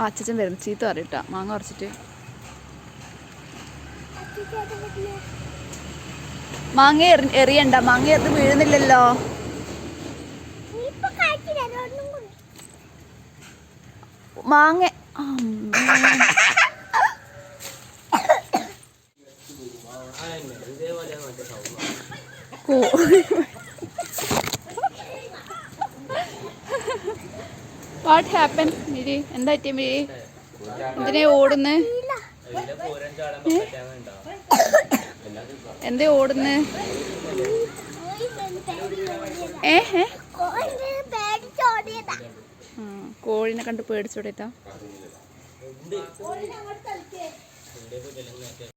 ആ അച്ഛൻ വരും. ചീത്ത പറയട്ടാ. മാങ്ങ ഉറച്ചിട്ട് വരുന്നു. മാങ്ങ എറി- എറിയണ്ട. മാങ്ങ എറിഞ്ഞ് വീഴുന്നില്ലല്ലോ. മാങ്ങ. വാട്ട് ഹാപ്പൻ മിരി എന്താ പറ്റിയ മിരി എന്തിനാ ഓടുന്ന് എന്തേ ഓടുന്ന്. ഏ? ഏ? കോഴിനെ കണ്ട് പേടിച്ചോടേത്താ